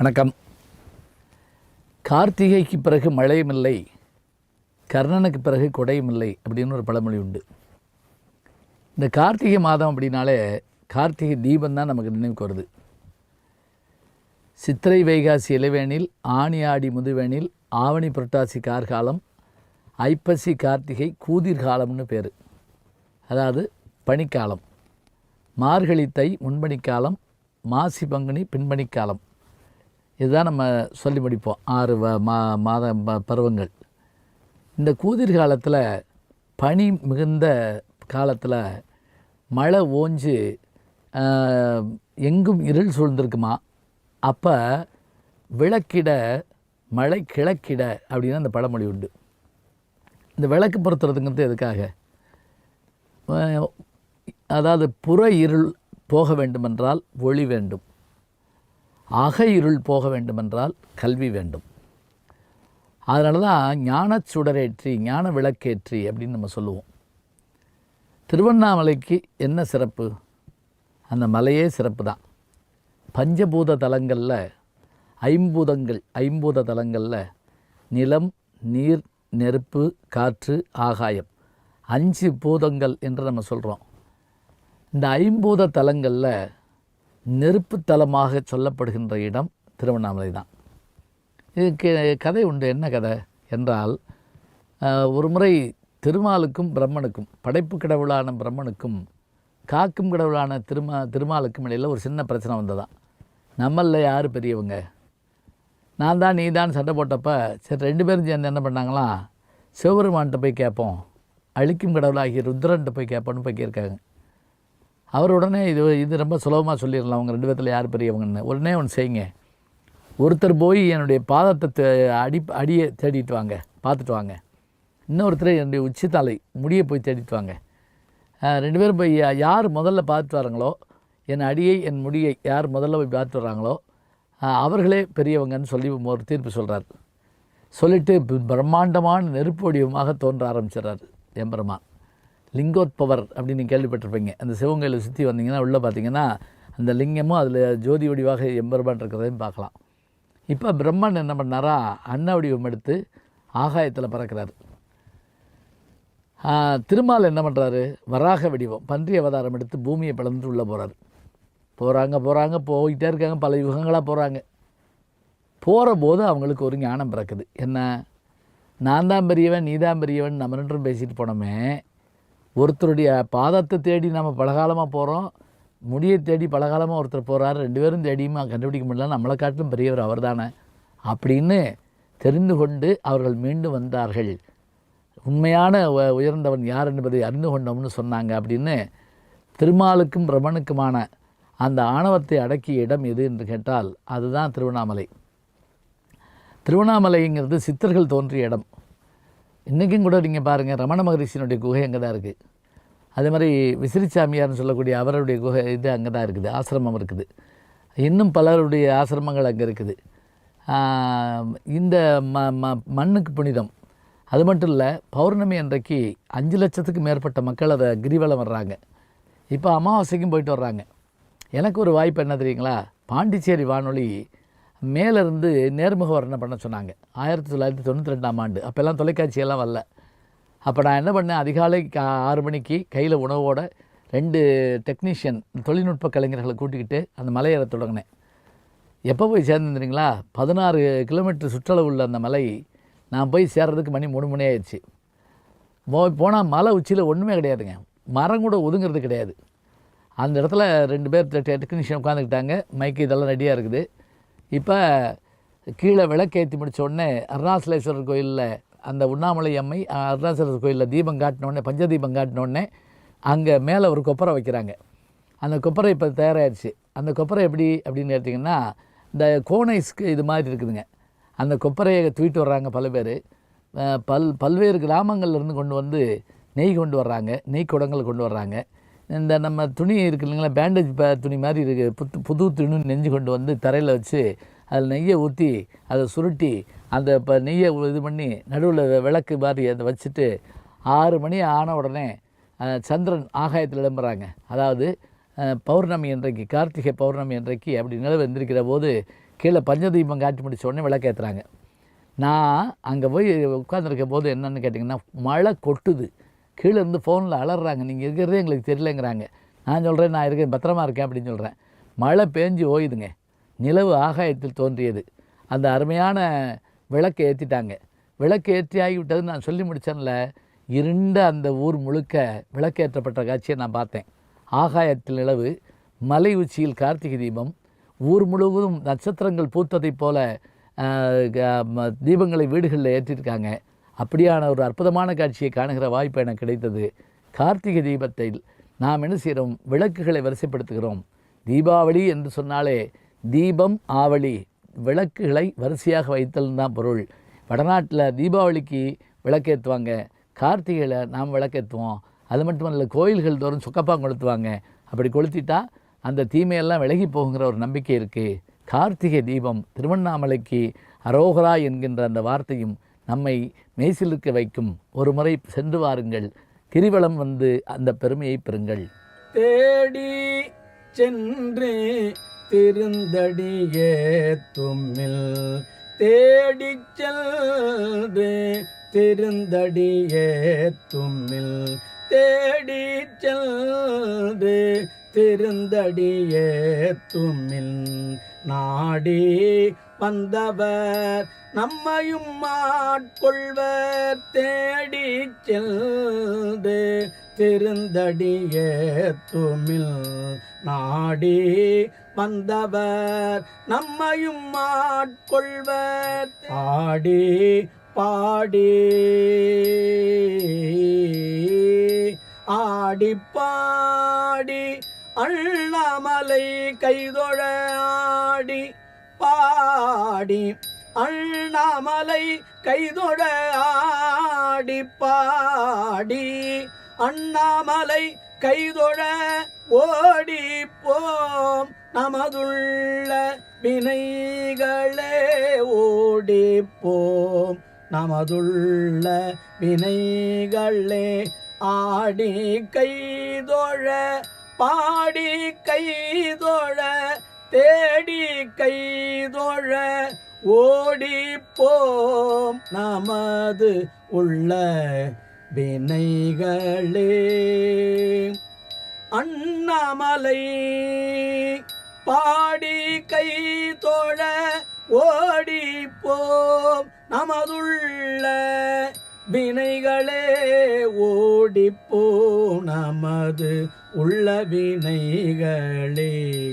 வணக்கம். கார்த்திகைக்கு பிறகு மழையும் இல்லை கர்ணனுக்கு பிறகு கொடையும் இல்லை அப்படின்னு ஒரு பழமொழி உண்டு. இந்த கார்த்திகை மாதம் அப்படின்னாலே கார்த்திகை தீபம் தான் நமக்கு நினைவுக்கு வருது சித்திரை வைகாசி இளவேனில் ஆணி ஆடி முதுவேனில் ஆவணி புரட்டாசி கார்காலம் ஐப்பசி கார்த்திகை கூதிர் காலம்னு பேர். அதாவது பனிக்காலம். மார்கழி தை முன்பனிக்காலம் மாசி பங்குனி பின்பனிக்காலம். இதுதான் நம்ம சொல்லி முடிப்போம். ஆறு வ மா மாத பருவங்கள். இந்த கூதிர் காலத்தில் பனி மிகுந்த காலத்தில் மழை ஓஞ்சு எங்கும் இருள் சூழ்ந்திருக்குமா? அப்போ விளக்கிட மழை கிழக்கிட அப்படின்னு அந்த பழமொழி உண்டு. இந்த விளக்கு பொருத்துறதுங்கிறது எதுக்காக? அதாவது புற இருள் போக வேண்டுமென்றால் ஒளி வேண்டும். அக இருள் போக வேண்டுமென்றால் கல்வி வேண்டும். அதனால தான் ஞானச் சுடரேற்றி ஞான விளக்கேற்றி அப்படின்னு நம்ம சொல்லுவோம். திருவண்ணாமலைக்கு என்ன சிறப்பு? அந்த மலையே சிறப்பு தான் பஞ்சபூத தலங்களில் ஐம்பூதங்கள் ஐம்பூத தலங்களில் நிலம் நீர் நெருப்பு காற்று ஆகாயம் அஞ்சு பூதங்கள் என்று நம்ம சொல்கிறோம் இந்த ஐம்பூத தலங்களில் நெருப்பு தலமாக சொல்லப்படுகின்ற இடம் திருவண்ணாமலை தான். இதுக்கு கதை உண்டு. என்ன கதை? என்றால் ஒரு முறை திருமாலுக்கும் பிரம்மனுக்கும் படைப்பு கடவுளான பிரம்மனுக்கும் காக்கும் கடவுளான திருமா திருமாலுக்கும் இடையில் ஒரு சின்ன பிரச்சனை வந்ததான் நம்மளில் யார் பெரியவங்க? நான் தான் நீ தான் சண்டை போட்டப்போ சரி ரெண்டு பேரும் சேர்ந்து என்ன பண்ணாங்களாம் சிவபெருமான்கிட்ட போய் கேட்போம். அழிக்கும் கடவுளாகிய ருத்ரன்ட்ட போய் கேட்போன்னு போய் கேட்காங்க. அவர் உடனே இது இது ரொம்ப சுலபமாக சொல்லிடலாம். அவங்க ரெண்டு பேர்த்தில் யார் பெரியவங்கன்னு. உடனே ஒன்று செய்யுங்க. ஒருத்தர் போய் என்னுடைய பாதத்தை தே- அடி அடியை தேடிட்டு வாங்க. பார்த்துட்டு வாங்க. இன்னொருத்தர் என்னுடைய உச்சித்தலை முடியை போய் தேடிட்டு வாங்க. ரெண்டு பேரும் போய் யார் முதல்ல பார்த்துட்டு வராங்களோ என் அடியை என் முடியை யார் முதல்ல போய் பார்த்துட்டு வராங்களோ அவர்களே பெரியவங்கன்னு சொல்லி ஒரு தீர்ப்பு சொல்கிறார் சொல்லிவிட்டு பிரம்மாண்டமான நெருப்பு வடிவமாக தோன்ற ஆரம்பிச்சிடறாரு எம்பெருமான். லிங்கோத்பவர் அப்படின்னு கேள்விப்பட்டிருப்பீங்க. அந்த சிவங்கோயிலை சுற்றி வந்தீங்கன்னா உள்ளே பார்த்தீங்கன்னா அந்த லிங்கமும் அதில் ஜோதி வடிவாக எம்பெருமான் இருக்கிறதையும் பார்க்கலாம். இப்போ பிரம்மன் என்ன பண்ணாரா அன்ன வடிவம் எடுத்து ஆகாயத்தில் பறக்கிறார். திருமால் என்ன பண்ணுறாரு வராக வடிவம் பன்றி அவதாரம் எடுத்து பூமியை பிளந்துட்டு உள்ளே போகிறார் போகிறாங்க போகிறாங்க போய்கிட்டே இருக்காங்க பல யுகங்களாக போகிறாங்க போகிற போது அவங்களுக்கு ஒரு ஞானம் பிறக்குது. என்ன? நான் தான் பெரியவன் நீ தான் பெரியவன் நம்ம ரெண்டும் பேசிட்டு போனோமே. ஒருத்தருடைய பாதத்தை தேடி நம்ம பலகாலமாக போகிறோம் முடியை தேடி பலகாலமாக ஒருத்தர் போகிறார் ரெண்டு பேரும் தேடியுமா கண்டுபிடிக்க முடியல. நம்மளை காட்டிலும் பெரியவர் அவர் தானே. அப்படின்னு தெரிந்து கொண்டு அவர்கள் மீண்டும் வந்தார்கள். உண்மையான உயர்ந்தவன் யார் என்பதை அறிந்து கொண்டோம்னு சொன்னாங்க அப்படின்னு திருமாலுக்கும் பிரமனுக்குமான அந்த ஆணவத்தை அடக்கிய இடம் எது என்று கேட்டால் அதுதான் திருவண்ணாமலை. திருவண்ணாமலைங்கிறது சித்தர்கள் தோன்றிய இடம். இன்றைக்கும் கூட நீங்கள் பாருங்கள் ரமண மகரிஷினுடைய குகை அங்கே தான் இருக்குது அதே மாதிரி விசிறிச்சாமியார்னு சொல்லக்கூடிய அவருடைய குகை இது அங்கே தான் இருக்குது ஆசிரமம் இருக்குது. இன்னும் பலருடைய ஆசிரமங்கள் அங்கே இருக்குது. இந்த ம ம மண்ணுக்கு புனிதம். அது மட்டும் இல்லை பௌர்ணமி அன்றைக்கு அஞ்சு லட்சத்துக்கு மேற்பட்ட மக்கள் அதை கிரிவலம் வர்றாங்க. இப்போ அமாவாசைக்கும் போயிட்டு வர்றாங்க. எனக்கு ஒரு வாய்ப்பு என்ன தெரியுங்களா? பாண்டிச்சேரி வானொலி மேலேருந்து நேர்முக வர்ணம் பண்ண சொன்னாங்க. ஆயிரத்தி தொள்ளாயிரத்தி தொண்ணூற்றி ரெண்டாம் ஆண்டு. அப்போல்லாம் தொலைக்காட்சியெல்லாம் வரல. அப்போ நான் என்ன பண்ணேன்? அதிகாலை ஆறு மணிக்கு கையில் உணவோட ரெண்டு டெக்னீஷியன் தொழில்நுட்ப கலைஞர்களை கூட்டிக்கிட்டு அந்த மலையேற தொடங்கினேன். எப்போ போய் சேர்ந்துருந்தீங்களா பதினாறு கிலோமீட்டர் சுற்றளவு உள்ள அந்த மலை நான் போய் சேர்றதுக்கு மணி மூணு மணி ஆயிடுச்சு. போய் போனால் மலை உச்சியில் ஒன்றுமே கிடையாதுங்க. மரம் கூட ஒதுங்கிறது கிடையாது. அந்த இடத்துல ரெண்டு பேர் டெக்னீஷியன் உட்காந்துக்கிட்டாங்க மைக்கு இதெல்லாம் ரெடியாக இருக்குது. இப்போ கீழே விளக்கேற்றி முடித்த உடனே அருணாசலேஸ்வரர் கோயிலில் அந்த உண்ணாமலை அம்மை அருணாசலேஸ்வரர் கோயிலில் தீபம் காட்டினோடனே பஞ்சதீபம் காட்டினோடனே அங்கே மேலே ஒரு கொப்பரை வைக்கிறாங்க. அந்த கொப்பரை இப்போ தயாராகிடுச்சு அந்த கொப்பரை எப்படி அப்படின்னு கேட்டிங்கன்னா இந்த கோனைஸ்க்கு இது மாதிரி இருக்குதுங்க. அந்த கொப்பரையை தூக்கிட்டு வர்றாங்க பல பேர். பல் பல்வேறு கிராமங்கள்லேருந்து கொண்டு வந்து நெய் கொண்டு வர்றாங்க. நெய் குடங்கள் கொண்டு வர்றாங்க. இந்த நம்ம துணி இருக்கு இல்லைங்களா பேண்டேஜ் துணி மாதிரி இருக்குது புத்து புது துணி நெஞ்சு கொண்டு வந்து தரையில் வச்சு அதில் நெய்யை ஊற்றி அதை சுருட்டி அந்த இப்போ நெய்யை இது பண்ணி நடுவில் விளக்கு மாதிரி அதை வச்சுட்டு ஆறு மணி ஆன உடனே சந்திரன் ஆகாயத்தில் இடம்புறாங்க. அதாவது பௌர்ணமி இன்றைக்கு கார்த்திகை பௌர்ணமி இன்றைக்கு அப்படி நிலவு எந்திரிக்கிற போது கீழே பஞ்சதீபம் காட்டி முடிச்ச உடனே விளக்கேற்றுறாங்க நான் அங்கே போய் உட்காந்துருக்க போது என்னன்னு கேட்டிங்கன்னா மழை கொட்டுது. கீழே இருந்து ஃபோனில் அலறாங்க நீங்கள் இருக்கிறதே எங்களுக்கு தெரியலங்கிறாங்க. நான் சொல்கிறேன் நான் இருக்கேன் பத்திரமா இருக்கேன் அப்படின்னு சொல்கிறேன் மழை பேஞ்சு ஓயுதுங்க. நிலவு ஆகாயத்தில் தோன்றியது. அந்த அருமையான விளக்கை ஏற்றிட்டாங்க விளக்கு ஏற்றி ஆகிவிட்டது நான் சொல்லி முடித்தேன்ல இருண்ட அந்த ஊர் முழுக்க விளக்கேற்றப்பட்ட காட்சியை நான் பார்த்தேன். ஆகாயத்தில் நிலவு மலை உச்சியில் கார்த்திகை தீபம் ஊர் முழுவதும் நட்சத்திரங்கள் பூத்ததைப் போல க- ம- தீபங்களை வீடுகளில் ஏற்றிருக்காங்க. அப்படியான ஒரு அற்புதமான காட்சியை காணுகிற வாய்ப்பு எனக்கு கிடைத்தது. கார்த்திகை தீபத்தில் நாம் என்ன செய்கிறோம்? விளக்குகளை வரிசைப்படுத்துகிறோம். தீபாவளி என்று சொன்னாலே தீபம் ஆவளி விளக்குகளை வரிசையாக வைத்தல் தான் பொருள். வடநாட்டில் தீபாவளிக்கு விளக்கேற்றுவாங்க. கார்த்திகையில் நாம் விளக்கேற்றுவோம். அது மட்டுமல்ல கோயில்கள் தோறும் சுக்கப்பாங்க கொளுத்துவாங்க. அப்படி கொளுத்திட்டா அந்த தீமையெல்லாம் விலகி போகுங்கிற ஒரு நம்பிக்கை இருக்குது கார்த்திகை தீபம் திருவண்ணாமலைக்கு அரோகரா என்கின்ற அந்த வார்த்தையும் நம்மை மெய்சிலிருக்க வைக்கும். ஒரு முறை சென்று வாருங்கள். கிரிவலம் வந்து அந்த பெருமையை பெறுங்கள். தேடி சென்று திருந்தடியே தும்மில் தேடி சென்று திருந்தடியே தும்மில் தேடி சென்று திருந்தடியே தும்மில் நாடி வந்தவர் நம்மையும் மாட்கொள்வர் தேடி சென்று திருந்தடிய துமில் நாடி வந்தவர் நம்மையும் மாட்கொள்வர் ஆடி பாடி ஆடி பாடி அண்ணாமலை கைதொழ ஆடி பாடி அண்ணாமலை கைதொட ஆடி பாடி அண்ணாமலை கைதொழ ஓடி போம் நமதுள்ள வினைகளே ஓடி போம் நமதுள்ள வினைகளே ஆடி கைதொழ பாடி கைதொழ தேடி கைதொழ ஓடிப்போம் நமது உள்ள வினைகளே. அண்ணாமலை பாடி கை தோழ ஓடிப்போம் நமதுள்ள வினைகளே. ஓடி நமது உள்ள வினைகளே.